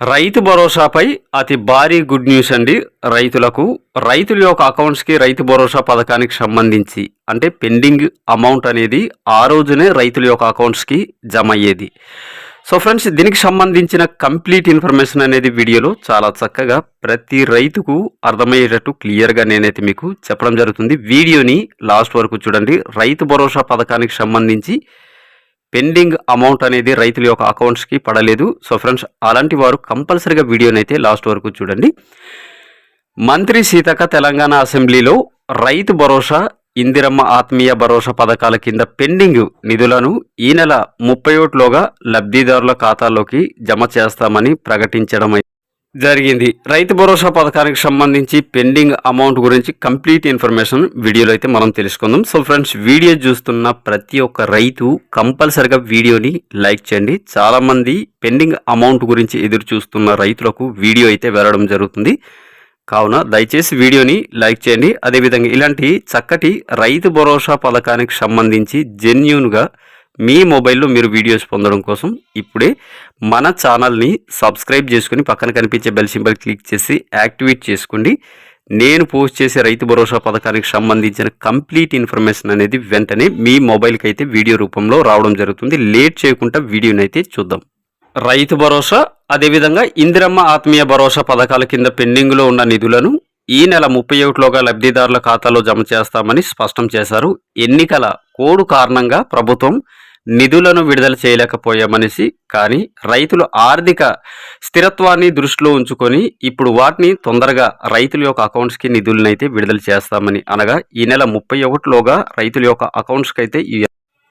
రైతు భరోసాపై అతి భారీ గుడ్ న్యూస్ అండి రైతులకు. రైతుల యొక్క అకౌంట్స్కి రైతు భరోసా పథకానికి సంబంధించి అంటే పెండింగ్ అమౌంట్ అనేది ఆ రోజునే రైతుల యొక్క అకౌంట్స్కి జమ అయ్యేది. సో ఫ్రెండ్స్ దీనికి సంబంధించిన కంప్లీట్ ఇన్ఫర్మేషన్ అనేది వీడియోలో చాలా చక్కగా ప్రతి రైతుకు అర్థమయ్యేటట్టు క్లియర్గా నేనైతే మీకు చెప్పడం జరుగుతుంది. వీడియోని లాస్ట్ వరకు చూడండి. రైతు భరోసా పథకానికి సంబంధించి పెండింగ్ అమౌంట్ అనేది రైతుల యొక్క అకౌంట్స్కి పడలేదు. సో ఫ్రెండ్స్ అలాంటి వారు కంపల్సరీగా వీడియోని అయితే లాస్ట్ వరకు చూడండి. మంత్రి సీతక తెలంగాణ అసెంబ్లీలో రైతు భరోసా ఇందిరమ్మ ఆత్మీయ భరోసా పథకాల కింద పెండింగ్ నిధులను ఈ నెల ముప్పై ఒకటిలోగా లబ్ధిదారుల ఖాతాలోకి జమ చేస్తామని ప్రకటించడం జరిగింది. రైతు భరోసా పథకానికి సంబంధించి పెండింగ్ అమౌంట్ గురించి కంప్లీట్ ఇన్ఫర్మేషన్ వీడియోలో అయితే మనం తెలుసుకుందాం. సో ఫ్రెండ్స్ వీడియో చూస్తున్న ప్రతి ఒక్క రైతు కంపల్సరిగా వీడియోని లైక్ చేయండి. చాలామంది పెండింగ్ అమౌంట్ గురించి ఎదురు చూస్తున్న రైతులకు వీడియో అయితే వెళ్ళడం జరుగుతుంది. కావున దయచేసి వీడియోని లైక్ చేయండి. అదేవిధంగా ఇలాంటి చక్కటి రైతు భరోసా పథకానికి సంబంధించి జెన్యున్గా మీ మొబైల్లో మీరు వీడియోస్ పొందడం కోసం ఇప్పుడే మన ఛానల్ని సబ్స్క్రైబ్ చేసుకుని పక్కన కనిపించే బెల్ సింబల్ క్లిక్ చేసి యాక్టివేట్ చేసుకోండి. నేను పోస్ట్ చేసే రైతు భరోసా పథకానికి సంబంధించిన కంప్లీట్ ఇన్ఫర్మేషన్ అనేది వెంటనే మీ మొబైల్కి అయితే వీడియో రూపంలో రావడం జరుగుతుంది. లేట్ చేయకుండా వీడియోని అయితే చూద్దాం. రైతు భరోసా అదేవిధంగా ఇందిరమ్మ ఆత్మీయ భరోసా పథకాల కింద పెండింగ్లో ఉన్న నిధులను ఈ నెల ముప్పై ఒకటిలోగా లబ్ధిదారుల ఖాతాలో జమ చేస్తామని స్పష్టం చేశారు. ఎన్నికల కోడ్ కారణంగా ప్రభుత్వం నిధులను విడుదల చేయలేకపోయామనేసి కానీ రైతులు ఆర్థిక స్థిరత్వాన్ని దృష్టిలో ఉంచుకొని ఇప్పుడు వాటిని తొందరగా రైతుల యొక్క అకౌంట్స్కి నిధులను అయితే విడుదల చేస్తామని అనగా ఈ నెల ముప్పై ఒకటిలోగా రైతుల యొక్క అకౌంట్స్కి అయితే ఈ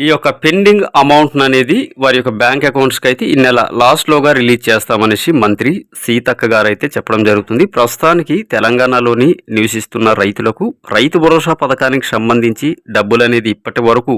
ఈ యొక్క పెండింగ్ అమౌంట్ అనేది వారి యొక్క బ్యాంక్ అకౌంట్స్కి అయితే ఈ నెల లాస్ట్లోగా రిలీజ్ చేస్తామనేసి మంత్రి సీతక్క గారు అయితే చెప్పడం జరుగుతుంది. ప్రస్తుతానికి తెలంగాణలోని నివసిస్తున్న రైతులకు రైతు భరోసా పథకానికి సంబంధించి డబ్బులు అనేది ఇప్పటి వరకు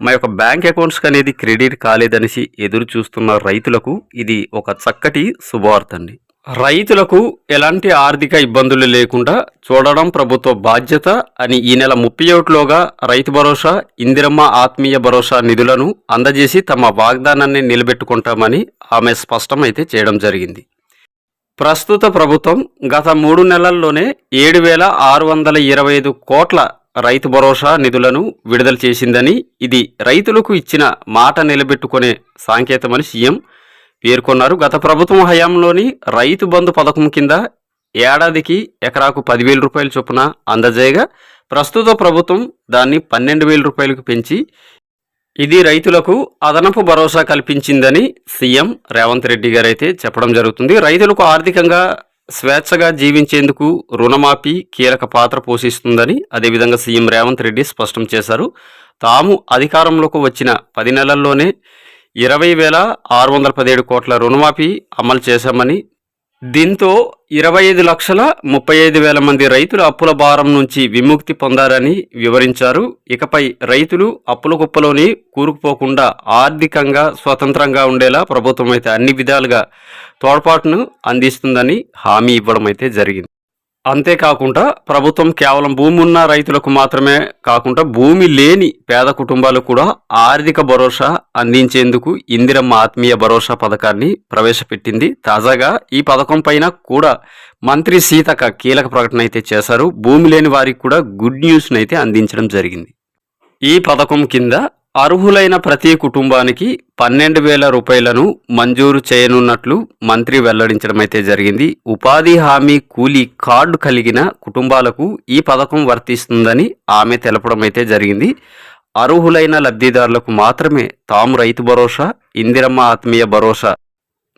మా యొక్క బ్యాంక్ అకౌంట్స్కి అనేది క్రెడిట్ కాలేదనేసి ఎదురు చూస్తున్న రైతులకు ఇది ఒక చక్కటి శుభవార్త అండి. రైతులకు ఎలాంటి ఆర్థిక ఇబ్బందులు లేకుండా చూడడం ప్రభుత్వ బాధ్యత అని ఈ నెల ముప్పై ఒకటిలోగా రైతు భరోసా ఇందిరమ్మ ఆత్మీయ భరోసా నిధులను అందజేసి తమ వాగ్దానాన్ని నిలబెట్టుకుంటామని ఆమె స్పష్టం అయితే చేయడం జరిగింది. ప్రస్తుత ప్రభుత్వం గత మూడు నెలల్లోనే ఏడు వేల ఆరు వందల ఇరవై ఐదు కోట్ల రైతు భరోసా నిధులను విడుదల చేసిందని ఇది రైతులకు ఇచ్చిన మాట నిలబెట్టుకునే సాంకేతమని సీఎం పేర్కొన్నారు. గత ప్రభుత్వం హయాంలోని రైతు బంధు పథకం కింద ఏడాదికి ఎకరాకు పదివేల రూపాయల చొప్పున అందజేయగా ప్రస్తుత ప్రభుత్వం దాన్ని పన్నెండు వేల రూపాయలకు పెంచి ఇది రైతులకు అదనపు భరోసా కల్పించిందని సీఎం రేవంత్ రెడ్డి గారు అయితే చెప్పడం జరుగుతుంది. రైతులకు ఆర్థికంగా స్వేచ్ఛగా జీవించేందుకు రుణమాఫీ కీలక పాత్ర పోషిస్తుందని అదేవిధంగా సీఎం రేవంత్ రెడ్డి స్పష్టం చేశారు. తాము అధికారంలోకి వచ్చిన పది నెలల్లోనే ఇరవై వేల ఆరు వందల పదిహేడు కోట్ల రుణమాఫీ అమలు చేశామని దీంతో ఇరవై ఐదు లక్షల ముప్పై ఐదు వేల మంది రైతులు అప్పుల భారం నుంచి విముక్తి పొందారని వివరించారు. ఇకపై రైతులు అప్పుల కుప్పలోని కూరుకుపోకుండా ఆర్థికంగా స్వతంత్రంగా ఉండేలా ప్రభుత్వం అయితే అన్ని విధాలుగా తోడ్పాటును అందిస్తుందని హామీ ఇవ్వడం అయితే జరిగింది. అంతేకాకుండా ప్రభుత్వం కేవలం భూమి ఉన్న రైతులకు మాత్రమే కాకుండా భూమి లేని పేద కుటుంబాలకు కూడా ఆర్థిక భరోసా అందించేందుకు ఇందిరమ్మ ఆత్మీయ భరోసా పథకాన్ని ప్రవేశపెట్టింది. తాజాగా ఈ పథకం పైన కూడా మంత్రి సీతక్క కీలక ప్రకటన అయితే చేశారు. భూమి లేని వారికి కూడా గుడ్ న్యూస్ని అయితే అందించడం జరిగింది. ఈ పథకం కింద అర్హులైన ప్రతి కుటుంబానికి పన్నెండు వేల రూపాయలను మంజూరు చేయనున్నట్లు మంత్రి వెల్లడించడం అయితే జరిగింది. ఉపాధి హామీ కూలీ కార్డు కలిగిన కుటుంబాలకు ఈ పథకం వర్తిస్తుందని ఆమె తెలపడం అయితే జరిగింది. అర్హులైన లబ్ధిదారులకు మాత్రమే తాము రైతు భరోసా ఇందిరమ్మ ఆత్మీయ భరోసా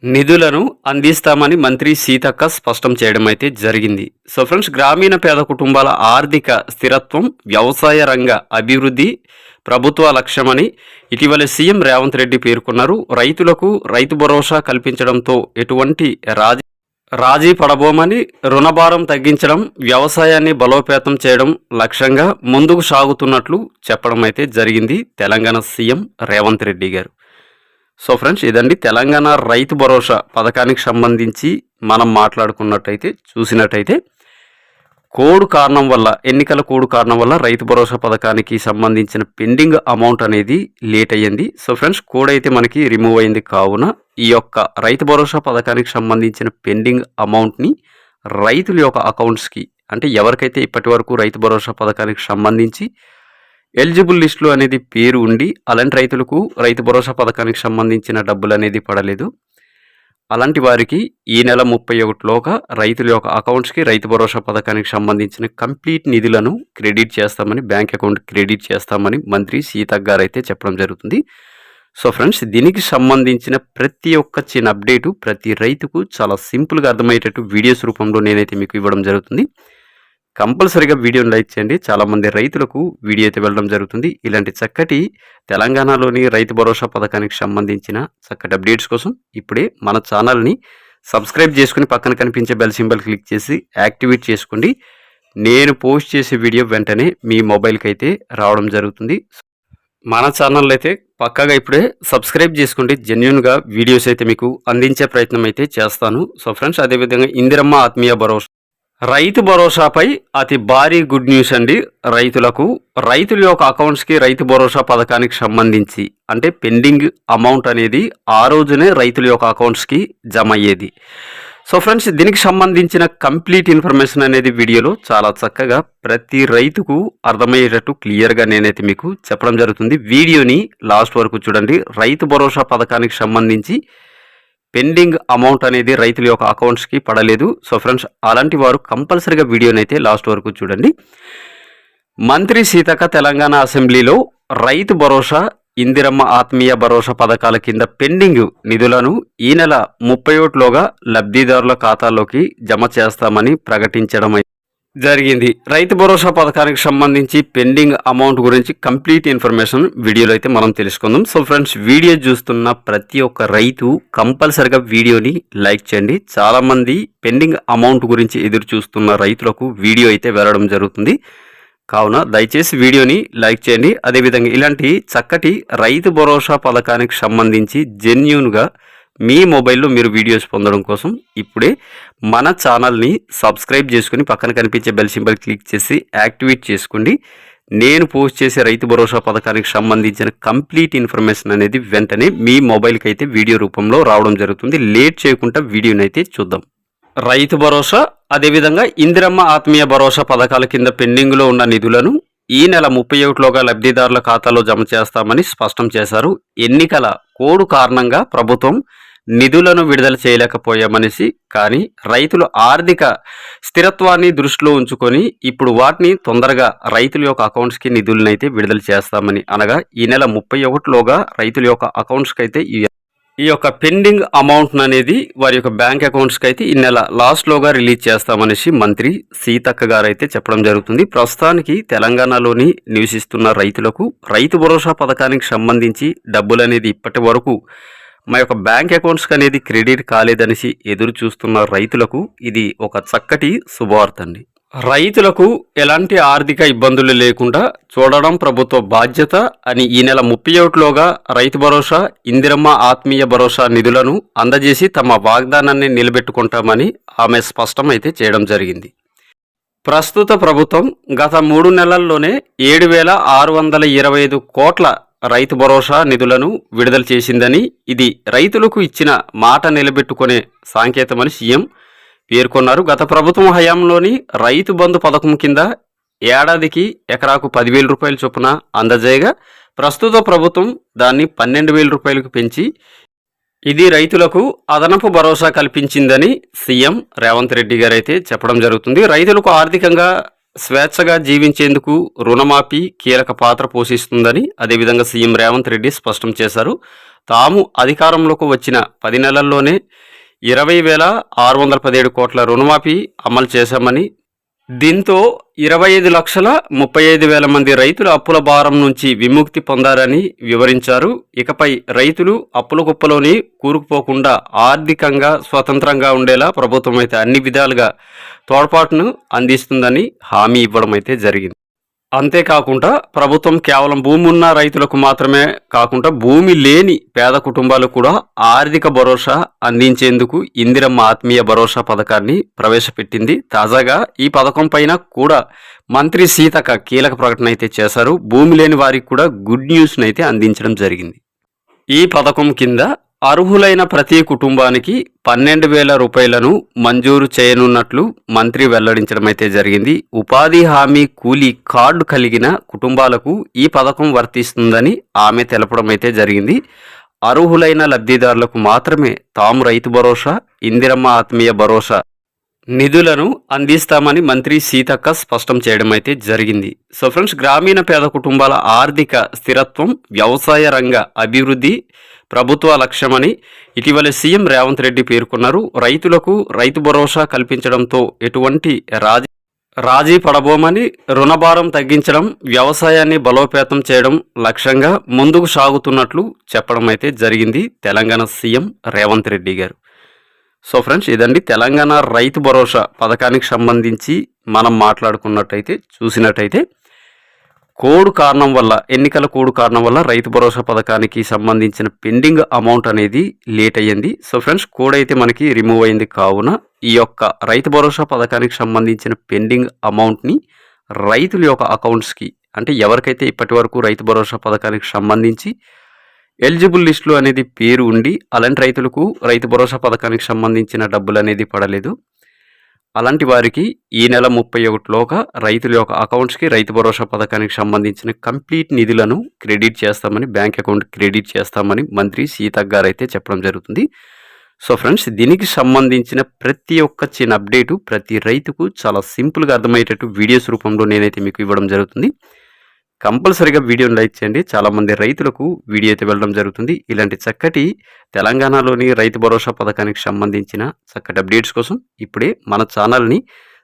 నిధులను అందిస్తామని మంత్రి సీతక్క స్పష్టం చేయడం అయితే జరిగింది. సో ఫ్రెండ్స్ గ్రామీణ పేద కుటుంబాల ఆర్థిక స్థిరత్వం వ్యవసాయ రంగ అభివృద్ధి ప్రభుత్వ లక్ష్యమని ఇటీవల సీఎం రేవంత్ రెడ్డి పేర్కొన్నారు. రైతులకు రైతు భరోసా కల్పించడంతో ఎటువంటి రాజీ రాజీ పడబోమని రుణభారం తగ్గించడం వ్యవసాయాన్ని బలోపేతం చేయడం లక్ష్యంగా ముందుకు సాగుతున్నట్లు చెప్పడం అయితే జరిగింది తెలంగాణ సీఎం రేవంత్ రెడ్డి గారు. సో ఫ్రెండ్స్ ఇదండి తెలంగాణ రైతు భరోసా పథకానికి సంబంధించి మనం మాట్లాడుకున్నట్టయితే చూసినట్టయితే కోడ్ కారణం వల్ల ఎన్నికల కోడ్ కారణం వల్ల రైతు భరోసా పథకానికి సంబంధించిన పెండింగ్ అమౌంట్ అనేది లేట్ అయ్యింది. సో ఫ్రెండ్స్ కోడ్ అయితే మనకి రిమూవ్ అయింది. కావున ఈ యొక్క రైతు భరోసా పథకానికి సంబంధించిన పెండింగ్ అమౌంట్ని రైతుల యొక్క అకౌంట్స్కి అంటే ఎవరికైతే ఇప్పటి వరకు రైతు భరోసా పథకానికి సంబంధించి ఎలిజిబుల్ లిస్టులు అనేది పేరు ఉండి అలాంటి రైతులకు రైతు భరోసా పథకానికి సంబంధించిన డబ్బులు అనేది పడలేదు. అలాంటి వారికి ఈ నెల ముప్పై ఒకటిలోగా రైతుల యొక్క అకౌంట్స్కి రైతు భరోసా పథకానికి సంబంధించిన కంప్లీట్ నిధులను క్రెడిట్ చేస్తామని బ్యాంక్ అకౌంట్ క్రెడిట్ చేస్తామని మంత్రి సీతక్ గారు అయితే చెప్పడం జరుగుతుంది. సో ఫ్రెండ్స్ దీనికి సంబంధించిన ప్రతి ఒక్క చిన్న అప్డేటు ప్రతి రైతుకు చాలా సింపుల్గా అర్థమయ్యేటట్టు వీడియోస్ రూపంలో నేనైతే మీకు ఇవ్వడం జరుగుతుంది. కంపల్సరిగా వీడియోని లైక్ చేయండి. చాలామంది రైతులకు వీడియో అయితే వెళ్ళడం జరుగుతుంది. ఇలాంటి చక్కటి తెలంగాణలోని రైతు భరోసా పథకానికి సంబంధించిన చక్కటి అప్డేట్స్ కోసం ఇప్పుడే మన ఛానల్ని సబ్స్క్రైబ్ చేసుకుని పక్కన కనిపించే బెల్ సింబల్ క్లిక్ చేసి యాక్టివేట్ చేసుకోండి. నేను పోస్ట్ చేసే వీడియో వెంటనే మీ మొబైల్కి అయితే రావడం జరుగుతుంది. మన ఛానల్ అయితే పక్కాగా ఇప్పుడే సబ్స్క్రైబ్ చేసుకోండి. జెన్యున్గా వీడియోస్ అయితే మీకు అందించే ప్రయత్నం అయితే చేస్తాను. సో ఫ్రెండ్స్ అదేవిధంగా ఇందిరమ్మ ఆత్మీయ భరోసా రైతు భరోసాపై అతి భారీ గుడ్ న్యూస్ అండి రైతులకు. రైతుల యొక్క అకౌంట్స్కి రైతు భరోసా పథకానికి సంబంధించి అంటే పెండింగ్ అమౌంట్ అనేది ఆ రోజునే రైతుల యొక్క అకౌంట్స్కి జమ అయ్యేది. సో ఫ్రెండ్స్ దీనికి సంబంధించిన కంప్లీట్ ఇన్ఫర్మేషన్ అనేది వీడియోలో చాలా చక్కగా ప్రతి రైతుకు అర్థమయ్యేటట్టు క్లియర్గా నేనైతే మీకు చెప్పడం జరుగుతుంది. వీడియోని లాస్ట్ వరకు చూడండి. రైతు భరోసా పథకానికి సంబంధించి పెండింగ్ అమౌంట్ అనేది రైతుల యొక్క అకౌంట్స్కి పడలేదు. సో ఫ్రెండ్స్ అలాంటి వారు కంపల్సరీగా వీడియోని అయితే లాస్ట్ వరకు చూడండి. మంత్రి సీతక్క తెలంగాణ అసెంబ్లీలో రైతు భరోసా ఇందిరమ్మ ఆత్మీయ భరోసా పథకాల కింద పెండింగ్ నిధులను ఈ నెల ముప్పై ఒకటిలోగా లబ్ధిదారుల ఖాతాలోకి జమ చేస్తామని ప్రకటించడం జరిగింది. రైతు భరోసా పథకానికి సంబంధించి పెండింగ్ అమౌంట్ గురించి కంప్లీట్ ఇన్ఫర్మేషన్ వీడియోలో అయితే మనం తెలుసుకుందాం. సో ఫ్రెండ్స్ వీడియో చూస్తున్న ప్రతి ఒక్క రైతు కంపల్సరిగా వీడియోని లైక్ చేయండి. చాలామంది పెండింగ్ అమౌంట్ గురించి ఎదురు చూస్తున్న రైతులకు వీడియో అయితే వెళ్ళడం జరుగుతుంది. కావున దయచేసి వీడియోని లైక్ చేయండి. అదేవిధంగా ఇలాంటి చక్కటి రైతు భరోసా పథకానికి సంబంధించి జెన్యున్గా మీ మొబైల్లో మీరు వీడియోస్ పొందడం కోసం ఇప్పుడే మన ఛానల్ని సబ్స్క్రైబ్ చేసుకుని పక్కన కనిపించే బెల్ సింబల్ క్లిక్ చేసి యాక్టివేట్ చేసుకోండి. నేను పోస్ట్ చేసే రైతు భరోసా పథకానికి సంబంధించిన కంప్లీట్ ఇన్ఫర్మేషన్ అనేది వెంటనే మీ మొబైల్కి అయితే వీడియో రూపంలో రావడం జరుగుతుంది. లేట్ చేయకుండా వీడియోని అయితే చూద్దాం. రైతు భరోసా అదేవిధంగా ఇందిరమ్మ ఆత్మీయ భరోసా పథకాల కింద పెండింగ్లో ఉన్న నిధులను ఈ నెల ముప్పై ఒకటిలోగా లబ్ధిదారుల ఖాతాలో జమ చేస్తామని స్పష్టం చేశారు. ఎన్నికల కోడ్ కారణంగా ప్రభుత్వం నిధులను విడుదల చేయలేకపోయామనేసి కానీ రైతుల ఆర్థిక స్థిరత్వాన్ని దృష్టిలో ఉంచుకొని ఇప్పుడు వాటిని తొందరగా రైతుల యొక్క అకౌంట్స్కి నిధులనైతే విడుదల చేస్తామని అనగా ఈ నెల ముప్పై ఒకటిలోగా రైతుల యొక్క అకౌంట్స్కి అయితే ఈ ఈ యొక్క పెండింగ్ అమౌంట్ అనేది వారి యొక్క బ్యాంక్ అకౌంట్స్కి అయితే ఈ నెల లాస్ట్లోగా రిలీజ్ చేస్తామనేసి మంత్రి సీతక్క గారు అయితే చెప్పడం జరుగుతుంది. ప్రస్తుతానికి తెలంగాణలోని నివసిస్తున్న రైతులకు రైతు భరోసా పథకానికి సంబంధించి డబ్బులు అనేది ఇప్పటి వరకు మా యొక్క బ్యాంక్ అకౌంట్స్కి అనేది క్రెడిట్ కాలేదనేసి ఎదురు చూస్తున్న రైతులకు ఇది ఒక చక్కటి శుభవార్త అండి. రైతులకు ఎలాంటి ఆర్థిక ఇబ్బందులు లేకుండా చూడడం ప్రభుత్వ బాధ్యత అని ఈ నెల ముప్పై ఒకటిలోగా రైతు భరోసా ఇందిరమ్మ ఆత్మీయ భరోసా నిధులను అందజేసి తమ వాగ్దానాన్ని నిలబెట్టుకుంటామని ఆమె స్పష్టమైతే చేయడం జరిగింది. ప్రస్తుత ప్రభుత్వం గత మూడు నెలల్లోనే ఏడు వేల ఆరు వందల ఇరవై ఐదు కోట్ల రైతు భరోసా నిధులను విడుదల చేసిందని ఇది రైతులకు ఇచ్చిన మాట నిలబెట్టుకునే సాంకేతమని సీఎం పేర్కొన్నారు. గత ప్రభుత్వం హయాంలోని రైతు బంధు పథకం కింద ఏడాదికి ఎకరాకు పదివేల రూపాయల చొప్పున అందజేయగా ప్రస్తుత ప్రభుత్వం దాన్ని పన్నెండు వేల రూపాయలకు పెంచి ఇది రైతులకు అదనపు భరోసా కల్పించిందని సీఎం రేవంత్ రెడ్డి గారైతే చెప్పడం జరుగుతుంది. రైతులకు ఆర్థికంగా స్వేచ్ఛగా జీవించేందుకు రుణమాఫీ కీలక పాత్ర పోషిస్తుందని అదేవిధంగా సీఎం రేవంత్ రెడ్డి స్పష్టం చేశారు. తాము అధికారంలోకి వచ్చిన పది నెలల్లోనే ఇరవై వేల ఆరు వందల పదిహేడు కోట్ల రుణమాఫీ అమలు చేశామని దీంతో ఇరవై ఐదు లక్షల ముప్పై ఐదు వేల మంది రైతులు అప్పుల భారం నుంచి విముక్తి పొందారని వివరించారు. ఇకపై రైతులు అప్పుల కుప్పలోని కూరుకుపోకుండా ఆర్థికంగా స్వతంత్రంగా ఉండేలా ప్రభుత్వం అయితే అన్ని విధాలుగా తోడ్పాటును అందిస్తుందని హామీ ఇవ్వడం అయితే జరిగింది. అంతేకాకుండా ప్రభుత్వం కేవలం భూమి ఉన్న రైతులకు మాత్రమే కాకుండా భూమి లేని పేద కుటుంబాలకు కూడా ఆర్థిక భరోసా అందించేందుకు ఇందిరమ్మ ఆత్మీయ భరోసా పథకాన్ని ప్రవేశపెట్టింది. తాజాగా ఈ పథకం పైన కూడా మంత్రి సీతక కీలక ప్రకటన అయితే చేశారు. భూమి లేని వారికి కూడా గుడ్ న్యూస్ని అయితే అందించడం జరిగింది. ఈ పథకం కింద అర్హులైన ప్రతి కుటుంబానికి పన్నెండు వేల రూపాయలను మంజూరు చేయనున్నట్లు మంత్రి వెల్లడించడం అయితే జరిగింది. ఉపాధి హామీ కూలీ కార్డు కలిగిన కుటుంబాలకు ఈ పథకం వర్తిస్తుందని ఆమె తెలపడం అయితే జరిగింది. అర్హులైన లబ్ధిదారులకు మాత్రమే తాము రైతు భరోసా ఇందిరమ్మ ఆత్మీయ భరోసా నిధులను అందిస్తామని మంత్రి సీతక్క స్పష్టం చేయడం అయితే జరిగింది. సో ఫ్రెండ్స్ గ్రామీణ పేద కుటుంబాల ఆర్థిక స్థిరత్వం వ్యవసాయ రంగ అభివృద్ధి ప్రభుత్వ లక్ష్యమని ఇటీవల సీఎం రేవంత్ రెడ్డి పేర్కొన్నారు. రైతులకు రైతు భరోసా కల్పించడంతో ఎటువంటి రాజీ రాజీ పడబోమని రుణభారం తగ్గించడం వ్యవసాయాన్ని బలోపేతం చేయడం లక్ష్యంగా ముందుకు సాగుతున్నట్లు చెప్పడం అయితే జరిగింది తెలంగాణ సీఎం రేవంత్ రెడ్డి గారు. సో ఫ్రెండ్స్ ఇదండి తెలంగాణ రైతు భరోసా పథకానికి సంబంధించి మనం మాట్లాడుకున్నట్టయితే చూసినట్టయితే కోడ్ కారణం వల్ల ఎన్నికల కోడ్ కారణం వల్ల రైతు భరోసా పథకానికి సంబంధించిన పెండింగ్ అమౌంట్ అనేది లేట్ అయ్యింది. సో ఫ్రెండ్స్ కోడ్ అయితే మనకి రిమూవ్ అయింది. కావున ఈ యొక్క రైతు భరోసా పథకానికి సంబంధించిన పెండింగ్ అమౌంట్ని రైతుల యొక్క అకౌంట్స్కి అంటే ఎవరికైతే ఇప్పటి వరకు రైతు భరోసా పథకానికి సంబంధించి ఎలిజిబుల్ లిస్టులో అనేది పేరు ఉండి అలాంటి రైతులకు రైతు భరోసా పథకానికి సంబంధించిన డబ్బులు అనేది పడలేదు. అలాంటి వారికి ఈ నెల ముప్పై ఒకటిలోగా రైతుల యొక్క అకౌంట్స్కి రైతు భరోసా పథకానికి సంబంధించిన కంప్లీట్ నిధులను క్రెడిట్ చేస్తామని బ్యాంక్ అకౌంట్ క్రెడిట్ చేస్తామని మంత్రి సీతక్ గారు అయితే చెప్పడం జరుగుతుంది. సో ఫ్రెండ్స్ దీనికి సంబంధించిన ప్రతి ఒక్క చిన్న అప్డేటు ప్రతి రైతుకు చాలా సింపుల్గా అర్థమయ్యేటట్టు వీడియోస్ రూపంలో నేనైతే మీకు ఇవ్వడం జరుగుతుంది. కంపల్సరీగా వీడియోని లైక్ చేయండి. చాలామంది రైతులకు వీడియో అయితే వెళ్ళడం జరుగుతుంది. ఇలాంటి చక్కటి తెలంగాణలోని రైతు భరోసా పథకానికి సంబంధించిన చక్కటి అప్డేట్స్ కోసం ఇప్పుడే మన ఛానల్ని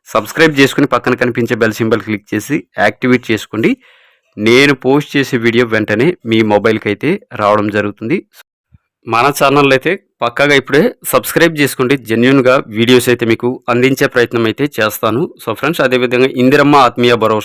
సబ్స్క్రైబ్ చేసుకుని పక్కన కనిపించే బెల్ సింబల్ క్లిక్ చేసి యాక్టివేట్ చేసుకోండి. నేను పోస్ట్ చేసే వీడియో వెంటనే మీ మొబైల్కి అయితే రావడం జరుగుతుంది. మన ఛానల్ అయితే పక్కాగా ఇప్పుడే సబ్స్క్రైబ్ చేసుకోండి. జెన్యున్గా వీడియోస్ అయితే మీకు అందించే ప్రయత్నం అయితే చేస్తాను. సో ఫ్రెండ్స్ అదేవిధంగా ఇందిరమ్మ ఆత్మీయ భరోసా